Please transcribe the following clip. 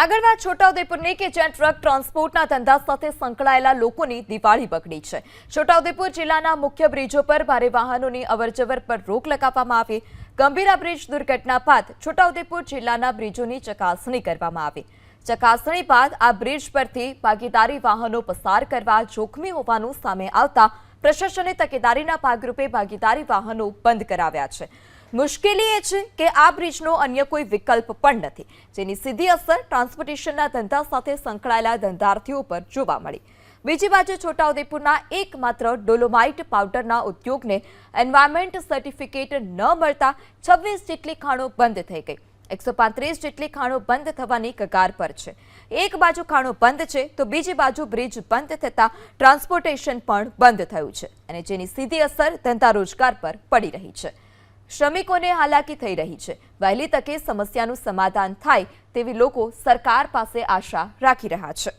આગળ વાત છોટાઉદેપુરની કે જ્યાં ટ્રક ટ્રાન્સપોર્ટના ધંધા સાથે સંકળાયેલા લોકોની દિવાળી બગડી છે. છોટાઉદેપુર જિલ્લાના મુખ્ય બ્રિજો પર ભારે વાહનોની અવરજવર પર રોક લગાવવામાં આવી. ગંભીરા બ્રિજ દુર્ઘટના બાદ છોટાઉદેપુર જિલ્લાના બ્રિજોની ચકાસણી કરવામાં આવી. ચકાસણી બાદ આ બ્રિજ પરથી ભાગીદારી વાહનો પસાર કરવા જોખમી હોવાનું સામે આવતા પ્રશાસને તકેદારીના ભાગરૂપે ભાગીદારી વાહનો બંધ કરાવ્યા છે. મુશ્કેલી એ છે કે આ બ્રિજનો અન્ય કોઈ વિકલ્પ પણ નથી, જેની સીધી અસર ટ્રાન્સપોર્ટેશનના ધંધા સાથે સંકળાયેલા ધંધાર્થીઓ પર જોવા મળી. બીજી બાજુ છોટાઉદેપુરના એકમાત્ર ડોલોમાઇટ પાવડરના ઉદ્યોગને એન્વાયરમેન્ટ સર્ટિફિકેટ ન મળતા છવ્વીસ જેટલી ખાણો બંધ થઈ ગઈ. એકસો પાંત્રીસ જેટલી ખાણો બંધ થવાની કગાર પર છે. એક બાજુ ખાણો બંધ છે તો બીજી બાજુ બ્રિજ બંધ થતાં ટ્રાન્સપોર્ટેશન પણ બંધ થયું છે અને જેની સીધી અસર ધંધા રોજગાર પર પડી રહી છે. શ્રમિકોને હાલાકી થઈ રહી છે. વહેલી તકે સમસ્યાનું સમાધાન થાય તેવી લોકો સરકાર પાસે આશા રાખી રહ્યા છે.